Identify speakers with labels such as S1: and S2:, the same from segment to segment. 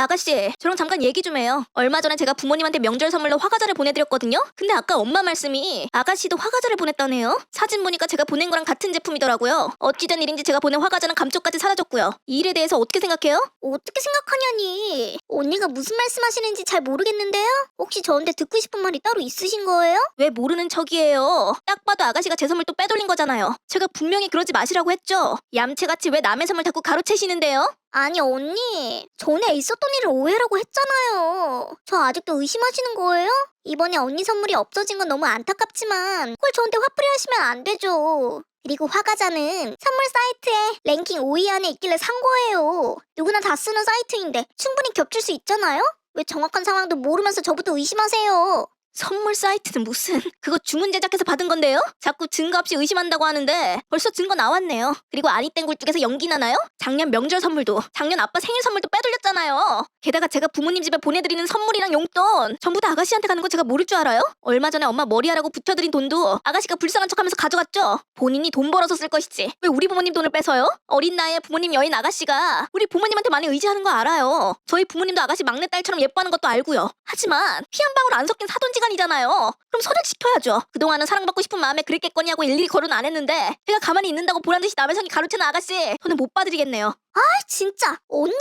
S1: 아가씨, 저랑 잠깐 얘기 좀 해요. 얼마 전에 제가 부모님한테 명절 선물로 화과자를 보내드렸거든요? 근데 아까 엄마 말씀이 아가씨도 화과자를 보냈다네요? 사진 보니까 제가 보낸 거랑 같은 제품이더라고요. 어찌된 일인지 제가 보낸 화과자는 감쪽까지 사라졌고요. 이 일에 대해서 어떻게 생각해요?
S2: 어떻게 생각하냐니? 언니가 무슨 말씀하시는지 잘 모르겠는데요? 혹시 저한테 듣고 싶은 말이 따로 있으신 거예요?
S1: 왜 모르는 척이에요? 딱 봐도 아가씨가 제 선물 또 빼돌린 거잖아요. 제가 분명히 그러지 마시라고 했죠. 얌체같이 왜 남의 선물 자꾸 가로채시는데요?
S2: 아니 언니. 전에 있었던 일을 오해라고 했잖아요. 저 아직도 의심하시는 거예요? 이번에 언니 선물이 없어진 건 너무 안타깝지만 그걸 저한테 화풀이 하시면 안 되죠. 그리고 화가자는 선물 사이트에 랭킹 5위 안에 있길래 산 거예요. 누구나 다 쓰는 사이트인데 충분히 겹칠 수 있잖아요? 왜 정확한 상황도 모르면서 저부터 의심하세요
S1: 선물 사이트는 무슨 그거 주문 제작해서 받은 건데요? 자꾸 증거 없이 의심한다고 하는데 벌써 증거 나왔네요. 그리고 아니땡 굴뚝에서 연기 나나요? 작년 명절 선물도 작년 아빠 생일 선물도 빼돌렸잖아요. 게다가 제가 부모님 집에 보내드리는 선물이랑 용돈 전부 다 아가씨한테 가는 거 제가 모를 줄 알아요? 얼마 전에 엄마 머리하라고 붙여드린 돈도 아가씨가 불쌍한 척하면서 가져갔죠. 본인이 돈 벌어서 쓸 것이지 왜 우리 부모님 돈을 뺏어요? 어린 나이에 부모님 여인 아가씨가 우리 부모님한테 많이 의지하는 거 알아요. 저희 부모님도 아가씨 막내 딸처럼 예뻐하는 것도 알고요. 하지만 피 한 방울 안 섞인 사돈지 간이잖아요. 그럼 소작시켜야죠. 그동안은 사랑받고 싶은 마음에 그랬겠거니 하고 일일이 거론 안 했는데 제가 가만히 있는다고 보란 듯이 남의 성이 가로채는 아가씨 저는 못 봐드리겠네요.
S2: 아 진짜 언니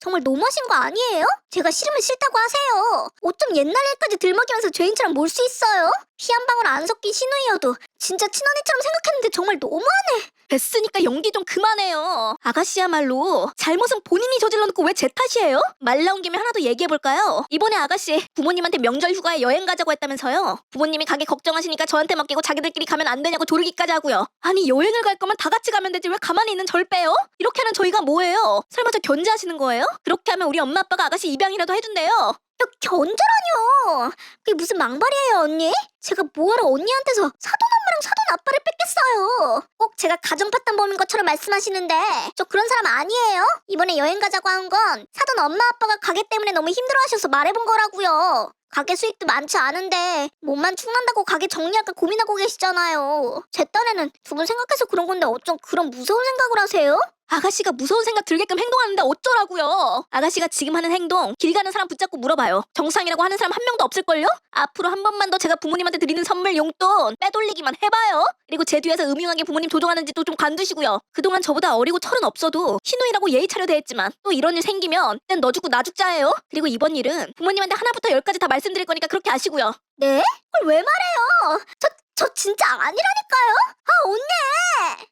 S2: 정말 너무하신 거 아니에요? 제가 싫으면 싫다고 하세요 어쩜 옛날 일까지 들먹이면서 죄인처럼 몰 수 있어요? 피 한 방울 안 섞인 신우이여도 진짜 친언니처럼 생각했는데 정말 너무하네
S1: 됐으니까 연기 좀 그만해요. 아가씨야말로 잘못은 본인이 저질러 놓고 왜 제 탓이에요? 말 나온 김에 하나 더 얘기해볼까요? 이번에 아가씨 부모님한테 명절 휴가에 여행 가자고 했다면서요? 부모님이 가게 걱정하시니까 저한테 맡기고 자기들끼리 가면 안 되냐고 조르기까지 하고요. 아니 여행을 갈 거면 다 같이 가면 되지 왜 가만히 있는 절 빼요? 이렇게 하는 저희가 뭐예요? 설마 저 견제하시는 거예요? 그렇게 하면 우리 엄마 아빠가 아가씨 입양이라도 해준대요.
S2: 야, 견제라뇨 그게 무슨 망발이에요 언니? 제가 뭐하러 언니한테서 사돈 엄마랑 사돈 아빠를 뺏겠어요 꼭 제가 가정 파탄범인 것처럼 말씀하시는데 저 그런 사람 아니에요 이번에 여행 가자고 한 건 사돈 엄마 아빠가 가게 때문에 너무 힘들어하셔서 말해본 거라고요 가게 수익도 많지 않은데 몸만 축난다고 가게 정리할까 고민하고 계시잖아요 제 딴에는 두 분 생각해서 그런 건데 어쩜 그런 무서운 생각을 하세요?
S1: 아가씨가 무서운 생각 들게끔 행동하는데 어쩌라고요? 아가씨가 지금 하는 행동 길 가는 사람 붙잡고 물어봐요. 정상이라고 하는 사람 한 명도 없을걸요? 앞으로 한 번만 더 제가 부모님한테 드리는 선물 용돈 빼돌리기만 해봐요. 그리고 제 뒤에서 음흉하게 부모님 조종하는 짓도 좀 관두시고요. 그동안 저보다 어리고 철은 없어도 신우이라고 예의 차려 대했지만 또 이런 일 생기면 그땐 너 죽고 나 죽자예요. 그리고 이번 일은 부모님한테 하나부터 열까지 다 말씀드릴 거니까 그렇게 아시고요.
S2: 네? 그걸 왜 말해요? 저, 저 진짜 아니라니까요? 아, 언니!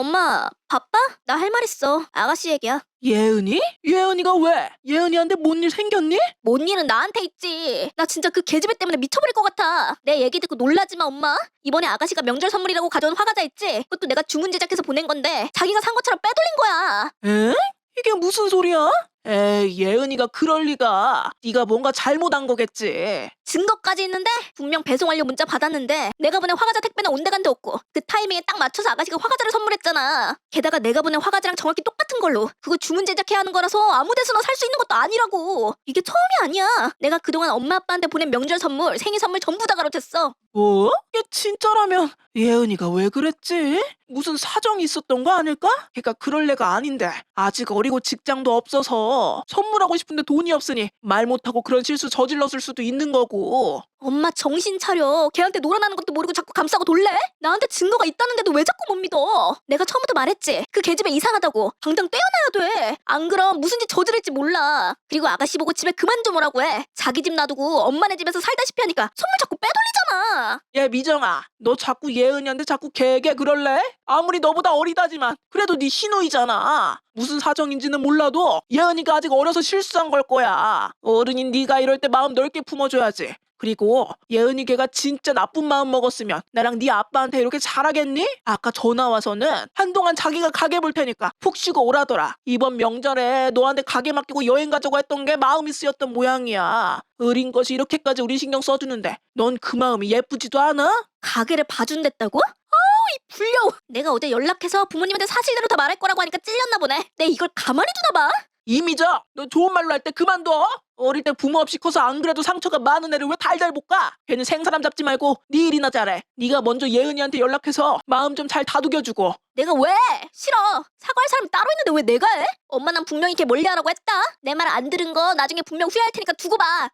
S1: 엄마 바빠? 나 할 말 있어. 아가씨 얘기야.
S3: 예은이? 예은이가 왜? 예은이한테 뭔 일 생겼니?
S1: 뭔 일은 나한테 있지. 나 진짜 그 계집애 때문에 미쳐버릴 것 같아. 내 얘기 듣고 놀라지 마, 엄마. 이번에 아가씨가 명절 선물이라고 가져온 화과자 있지? 그것도 내가 주문 제작해서 보낸 건데 자기가 산 것처럼 빼돌린 거야.
S3: 에? 이게 무슨 소리야? 에이, 예은이가 그럴 리가. 네가 뭔가 잘못한 거겠지.
S1: 증거까지 있는데 분명 배송 완료 문자 받았는데 내가 보낸 화과자 택배는 온데간데 없고 그 타이밍에 딱 맞춰서 아가씨가 화과자를 선물했잖아. 게다가 내가 보낸 화과자랑 정확히 똑같은 걸로 그거 주문 제작해야 하는 거라서 아무 데서나 살 수 있는 것도 아니라고. 이게 처음이 아니야. 내가 그동안 엄마 아빠한테 보낸 명절 선물, 생일 선물 전부 다 가로챘어.
S3: 뭐? 이게 진짜라면 예은이가 왜 그랬지? 무슨 사정이 있었던 거 아닐까? 그러니까 그럴 애가 아닌데 아직 어리고 직장도 없어서 선물하고 싶은데 돈이 없으니 말 못하고 그런 실수 저질렀을 수도 있는 거고
S1: 엄마 정신 차려. 걔한테 놀아나는 것도 모르고 자꾸 감싸고 돌래? 나한테 증거가 있다는데도 왜 자꾸 못 믿어? 내가 처음부터 말했지. 그 계집애 이상하다고. 당장 떼어놔야 돼. 안 그럼 무슨 짓 저지를지 몰라. 그리고 아가씨 보고 집에 그만 좀 오라고 해. 자기 집 놔두고 엄마네 집에서 살다시피 하니까 선물 자꾸 빼돌리잖아.
S3: 야 미정아 너 자꾸 예은이한테 자꾸 개개 그럴래? 아무리 너보다 어리다지만 그래도 네 신우이잖아 무슨 사정인지는 몰라도 예은이가 아직 어려서 실수한 걸 거야 어른인 네가 이럴 때 마음 넓게 품어줘야지 그리고 예은이 걔가 진짜 나쁜 마음 먹었으면 나랑 네 아빠한테 이렇게 잘하겠니? 아까 전화 와서는 한동안 자기가 가게 볼 테니까 푹 쉬고 오라더라 이번 명절에 너한테 가게 맡기고 여행 가자고 했던 게 마음이 쓰였던 모양이야 어린 것이 이렇게까지 우리 신경 써주는데 넌 그 마음이 예쁘지도 않아?
S1: 가게를 봐준댔다고? 아우 이 불려우. 내가 어제 연락해서 부모님한테 사실대로 다 말할 거라고 하니까 찔렸나 보네. 내 이걸 가만히 두나 봐.
S3: 이미정, 너 좋은 말로 할 때 그만둬. 어릴 때 부모 없이 커서 안 그래도 상처가 많은 애를 왜 달달 볶아? 걔는 생사람 잡지 말고 네 일이나 잘해. 네가 먼저 예은이한테 연락해서 마음 좀 잘 다독여주고.
S1: 내가 왜? 싫어. 사과할 사람이 따로 있는데 왜 내가 해? 엄마 난 분명히 걔 멀리하라고 했다. 내 말 안 들은 거 나중에 분명 후회할 테니까 두고 봐.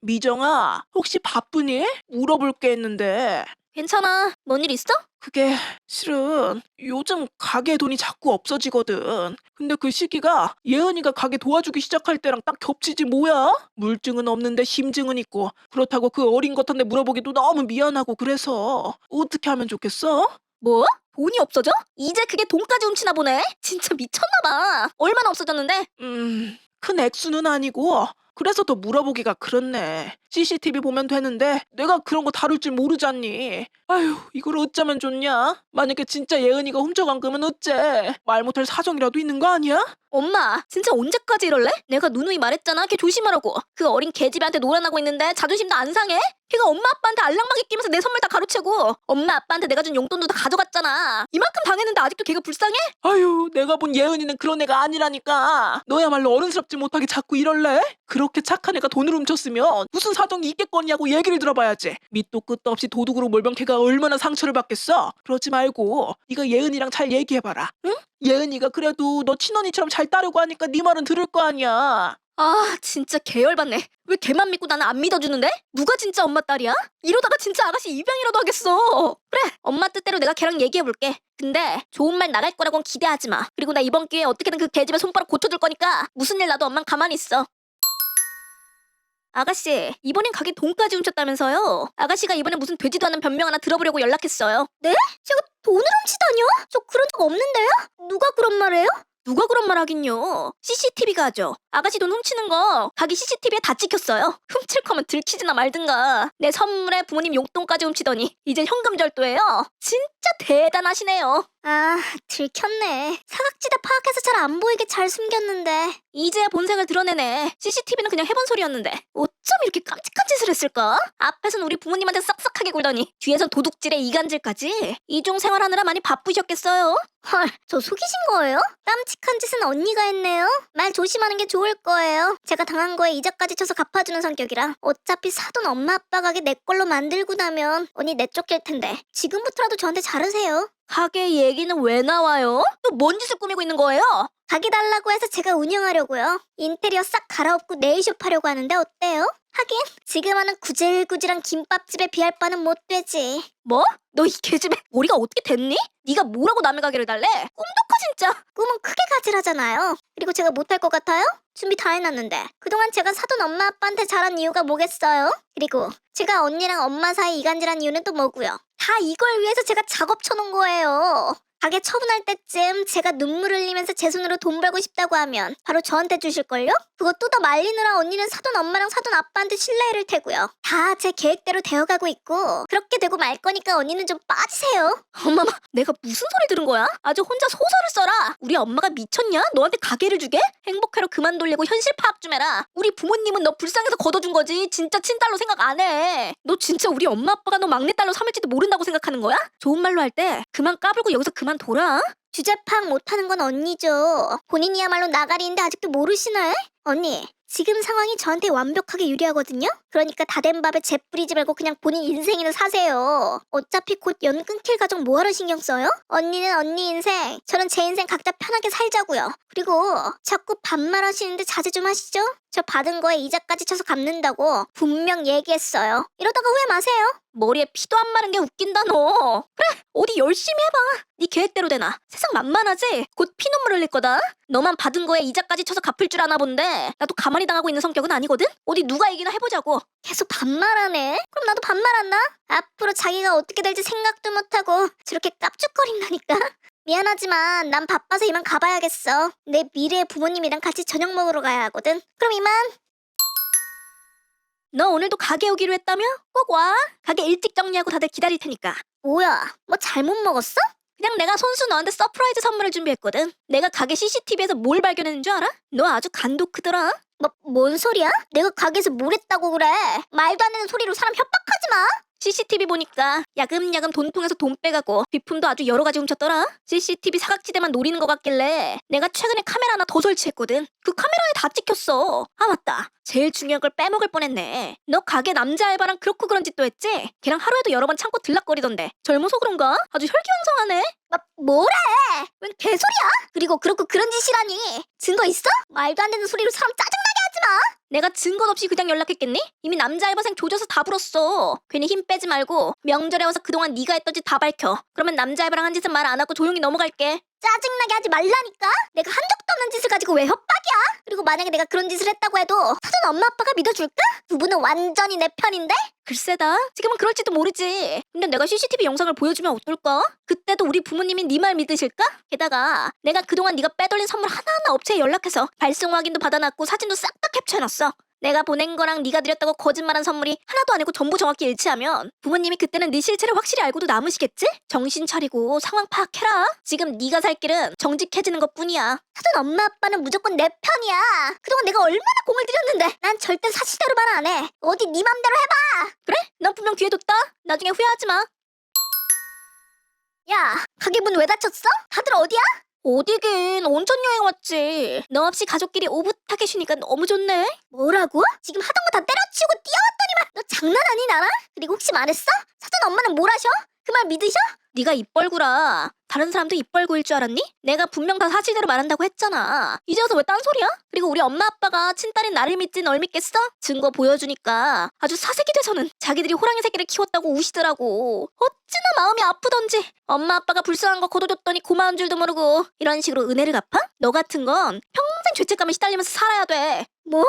S3: 미정아, 혹시 바쁘니? 물어볼 게 있는데.
S1: 괜찮아. 뭔 일 있어?
S3: 그게 실은 요즘 가게 돈이 자꾸 없어지거든. 근데 그 시기가 예은이가 가게 도와주기 시작할 때랑 딱 겹치지 뭐야? 물증은 없는데 심증은 있고 그렇다고 그 어린 것한테 물어보기도 너무 미안하고 그래서 어떻게 하면 좋겠어?
S1: 뭐? 돈이 없어져? 이제 그게 돈까지 훔치나 보네? 진짜 미쳤나 봐. 얼마나 없어졌는데?
S3: 음, 큰 액수는 아니고 그래서 더 물어보기가 그렇네. CCTV 보면 되는데 내가 그런 거 다룰 줄 모르잖니. 아휴, 이걸 어쩌면 좋냐? 만약에 진짜 예은이가 훔쳐간 거면 어째? 말 못할 사정이라도 있는 거 아니야?
S1: 엄마, 진짜 언제까지 이럴래? 내가 누누이 말했잖아. 걔 조심하라고. 그 어린 개집애한테 놀아나고 있는데 자존심도 안 상해? 걔가 엄마 아빠한테 알랑방귀 끼면서 내 선물 다 가로채고 엄마 아빠한테 내가 준 용돈도 다 가져갔잖아. 이만큼 당했는데 아직도 걔가 불쌍해?
S3: 아유, 내가 본 예은이는 그런 애가 아니라니까. 너야말로 어른스럽지 못하게 자꾸 이럴래? 그렇게 착한 애가 돈을 훔쳤으면 무슨 사 정이 있겠거냐고 얘기를 들어봐야지. 밑도 끝도 없이 도둑으로 몰면 걔가 얼마나 상처를 받겠어. 그러지 말고 네가 예은이랑 잘 얘기해봐라. 응? 예은이가 그래도 너 친언니처럼 잘 따르고 하니까 네 말은 들을 거 아니야.
S1: 아, 진짜 개열받네. 왜 걔만 믿고 나는 안 믿어주는데? 누가 진짜 엄마 딸이야? 이러다가 진짜 아가씨 입양이라도 하겠어. 그래, 엄마 뜻대로 내가 걔랑 얘기해볼게. 근데 좋은 말 나갈 거라고는 기대하지 마. 그리고 나 이번 기회에 어떻게든 그 개집에 손가락 고쳐줄 거니까 무슨 일 나도 엄만 가만히 있어. 아가씨, 이번엔 가게 돈까지 훔쳤다면서요? 아가씨가 이번에 무슨 되지도 않은 변명 하나 들어보려고 연락했어요.
S2: 제가 돈을 훔치다뇨? 저 그런 적 없는데요? 누가 그런 말해요?
S1: 누가 그런 말 하긴요. CCTV가 하죠. 아가씨 돈 훔치는 거 가게 CCTV에 다 찍혔어요. 훔칠 거면 들키지나 말든가. 내 선물에 부모님 용돈까지 훔치더니 이젠 현금 절도예요. 진짜 대단하시네요.
S2: 아, 들켰네. 사각지대 파악해서 잘 안 보이게 잘 숨겼는데.
S1: 이제야 본색을 드러내네. CCTV는 그냥 해본 소리였는데 어쩜 이렇게 깜찍한 짓을 했을까? 앞에선 우리 부모님한테 싹싹하게 굴더니 뒤에선 도둑질에 이간질까지. 이중 생활하느라 많이 바쁘셨겠어요.
S2: 헐, 저 속이신 거예요? 깜찍한 짓은 언니가 했네요. 말 조심하는 게 좋을 거예요. 제가 당한 거에 이자까지 쳐서 갚아주는 성격이라 어차피 사돈 엄마 아빠 가게 내 걸로 만들고 나면 언니 내쫓길 텐데 지금부터라도 저한테 잘하세요.
S1: 가게 얘기는 왜 나와요? 또 뭔 짓을 꾸미고 있는 거예요?
S2: 가게 달라고 해서 제가 운영하려고요. 인테리어 싹 갈아엎고 네일숍 하려고 하는데 어때요? 하긴 지금 하는 구질구질한 김밥집에 비할 바는 못 되지.
S1: 뭐? 너 이 개집애 머리가 어떻게 됐니? 네가 뭐라고 남의 가게를 달래? 꿈도 커 진짜.
S2: 꿈은 크게 가지라잖아요. 그리고 제가 못할 것 같아요? 준비 다 해놨는데 그동안 제가 사돈 엄마 아빠한테 잘한 이유가 뭐겠어요? 그리고 제가 언니랑 엄마 사이 이간질한 이유는 또 뭐고요? 다 이걸 위해서 제가 작업 쳐놓은 거예요. 가게 처분할 때쯤 제가 눈물 흘리면서 제 손으로 돈 벌고 싶다고 하면 바로 저한테 주실걸요? 그거 뜯어 말리느라 언니는 사돈 엄마랑 사돈 아빠한테 신뢰를 테고요. 다 제 계획대로 되어가고 있고 그렇게 되고 말 거니까 언니는 좀 빠지세요.
S1: 엄마마 내가 무슨 소리 들은 거야? 아주 혼자 소설을 써라. 우리 엄마가 미쳤냐? 너한테 가게를 주게? 행복회로 그만 돌리고 현실 파악 좀 해라. 우리 부모님은 너 불쌍해서 걷어준 거지. 진짜 친딸로 생각 안 해. 너 진짜 우리 엄마 아빠가 너 막내딸로 삼을지도 모른다고 생각하는 거야? 좋은 말로 할 때 그만 까불고 여기서 그만 돌아.
S2: 주제 파악 못하는 건 언니죠. 본인이야말로 나가리인데 아직도 모르시네? 언니, 지금 상황이 저한테 완벽하게 유리하거든요? 그러니까 다 된 밥에 재 뿌리지 말고 그냥 본인 인생이나 사세요. 어차피 곧 연 끊길 가정 뭐하러 신경 써요? 언니는 언니 인생, 저는 제 인생 각자 편하게 살자고요. 그리고 자꾸 반말하시는데 자제 좀 하시죠? 저 받은 거에 이자까지 쳐서 갚는다고 분명 얘기했어요. 이러다가 후회 마세요.
S1: 머리에 피도 안 마른 게 웃긴다 너. 그래 어디 열심히 해봐. 네 계획대로 되나. 세상 만만하지. 곧 피눈물 흘릴 거다. 너만 받은 거에 이자까지 쳐서 갚을 줄 아나 본데 나도 가만히 당하고 있는 성격은 아니거든. 어디 누가 이기나 해보자고.
S2: 계속 반말하네. 그럼 나도 반말한다. 앞으로 자기가 어떻게 될지 생각도 못하고 저렇게 깝죽거린다니까. 미안하지만 난 바빠서 이만 가봐야겠어. 내 미래의 부모님이랑 같이 저녁 먹으러 가야 하거든. 그럼 이만.
S1: 너 오늘도 가게 오기로 했다며? 꼭 와. 가게 일찍 정리하고 다들 기다릴 테니까.
S2: 뭐야? 뭐 잘못 먹었어?
S1: 그냥 내가 손수 너한테 서프라이즈 선물을 준비했거든. 내가 가게 CCTV에서 뭘 발견했는 줄 알아? 너 아주 간도 크더라.
S2: 뭐, 뭔 소리야? 내가 가게에서 뭘 했다고 그래? 말도 안 되는 소리로 사람 협박하지 마.
S1: CCTV 보니까 야금야금 돈통에서 돈 빼가고 비품도 아주 여러 가지 훔쳤더라. CCTV 사각지대만 노리는 것 같길래 내가 최근에 카메라 하나 더 설치했거든. 그 카메라에 다 찍혔어. 아 맞다. 제일 중요한 걸 빼먹을 뻔했네. 너 가게 남자 알바랑 그렇고 그런 짓도 했지? 걔랑 하루에도 여러 번 참고 들락거리던데. 젊어서 그런가? 아주 혈기왕성하네.
S2: 막 뭐래? 웬 개소리야? 그리고 그렇고 그런 짓이라니. 증거 있어? 말도 안 되는 소리로 사람 짜증나 게 하지 마.
S1: 내가 증거 없이 그냥 연락했겠니? 이미 남자 알바생 조져서 다 불었어. 괜히 힘 빼지 말고 명절에 와서 그동안 네가 했던 짓 다 밝혀. 그러면 남자 알바랑 한 짓은 말 안 하고 조용히 넘어갈게.
S2: 짜증나게 하지 말라니까? 내가 한 적도 없는 짓을 가지고 왜 협박이야? 그리고 만약에 내가 그런 짓을 했다고 해도 사전 엄마 아빠가 믿어줄까? 두 분은 완전히 내 편인데?
S1: 글쎄다. 지금은 그럴지도 모르지. 근데 내가 CCTV 영상을 보여주면 어떨까? 그때도 우리 부모님이 네 말 믿으실까? 게다가 내가 그동안 네가 빼돌린 선물 하나하나 업체에 연락해서 발송 확인도 받아놨고 사진도 싹 다 캡처해놨어. 내가 보낸 거랑 네가 드렸다고 거짓말한 선물이 하나도 아니고 전부 정확히 일치하면 부모님이 그때는 네 실체를 확실히 알고도 남으시겠지? 정신 차리고 상황 파악해라. 지금 네가 살 길은 정직해지는 것뿐이야.
S2: 사전 엄마 아빠는 무조건 내 편이야. 그동안 내가 얼마나 공을 들였는데 난 절대 사실대로 말 안 해. 어디 네 맘대로 해봐.
S1: 그래? 난 분명 기회 뒀다. 나중에 후회하지 마.
S2: 야, 가게 문 왜 닫혔어? 다들 어디야?
S1: 어디긴 온천 여행 왔지. 너 없이 가족끼리 오붓하게 쉬니까 너무 좋네.
S2: 뭐라고? 지금 하던 거 다 때려치우고 뛰어왔더니만 너 장난 아니 나랑? 그리고 혹시 말했어? 사전 엄마는 뭘 하셔? 그 말 믿으셔?
S1: 네가 입 벌구라. 다른 사람도 입 벌구일 줄 알았니? 내가 분명 다 사실대로 말한다고 했잖아. 이제 와서 왜 딴소리야? 그리고 우리 엄마 아빠가 친딸인 나를 믿지 널 믿겠어? 증거 보여주니까 아주 사색이 돼서는 자기들이 호랑이 새끼를 키웠다고 우시더라고. 어찌나 마음이 아프던지. 엄마 아빠가 불쌍한 거 거둬줬더니 고마운 줄도 모르고 이런 식으로 은혜를 갚아? 너 같은 건 평생 죄책감에 시달리면서 살아야 돼.
S2: 뭐?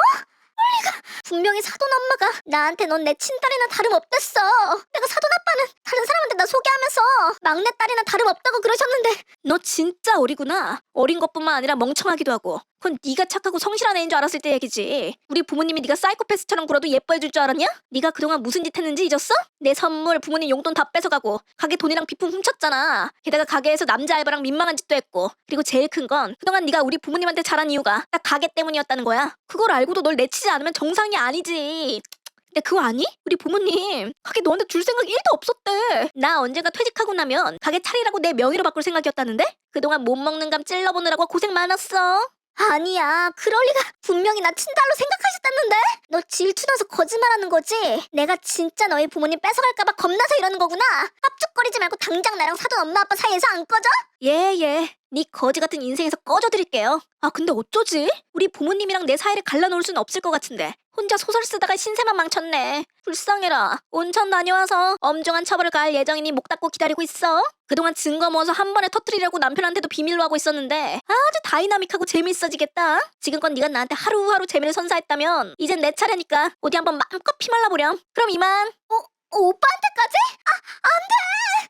S2: 분명히 사돈 엄마가 나한테 넌 내 친딸이나 다름없댔어. 내가 사돈 아빠는 다른 사람한테 나 소개하면서 막내 딸이나 다름없다고 그러셨는데
S1: 너 진짜 어리구나. 어린 것뿐만 아니라 멍청하기도 하고. 그건 네가 착하고 성실한 애인 줄 알았을 때 얘기지. 우리 부모님이 네가 사이코패스처럼 굴어도 예뻐해 줄 줄 알았냐? 네가 그동안 무슨 짓 했는지 잊었어? 내 선물 부모님 용돈 다 뺏어가고 가게 돈이랑 비품 훔쳤잖아. 게다가 가게에서 남자 알바랑 민망한 짓도 했고. 그리고 제일 큰 건 그동안 네가 우리 부모님한테 잘한 이유가 딱 가게 때문이었다는 거야. 그걸 알고도 널 내치지 않으면 정상이 아니지. 근데 그거 아니? 우리 부모님 가게 너한테 줄 생각 1도 없었대. 나 언젠가 퇴직하고 나면 가게 차리라고 내 명의로 바꿀 생각이었다는데? 그동안 못 먹는 감 찔러보느라고 고생 많았어.
S2: 아니야 그럴 리가 분명히 나 친딸로 생각하셨다는데 너 질투나서 거짓말하는 거지 내가 진짜 너희 부모님 뺏어갈까봐 겁나서 이러는 거구나 합죽거리지 말고 당장 나랑 사돈 엄마 아빠 사이에서 안 꺼져
S1: 예, 예. 네 거지 같은 인생에서 꺼져드릴게요. 아, 근데 어쩌지? 우리 부모님이랑 내 사이를 갈라놓을 순 없을 것 같은데. 혼자 소설 쓰다가 신세만 망쳤네. 불쌍해라. 온천 다녀와서 엄중한 처벌을 가할 예정이니 목 닫고 기다리고 있어. 그동안 증거 모아서 한 번에 터트리려고 남편한테도 비밀로 하고 있었는데 아주 다이나믹하고 재밌어지겠다. 지금껏 네가 나한테 하루하루 재미를 선사했다면 이젠 내 차례니까 어디 한번 마음껏 피말라 보렴. 그럼 이만.
S2: 어, 오빠한테까지? 아 안 돼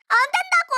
S2: 안 된다고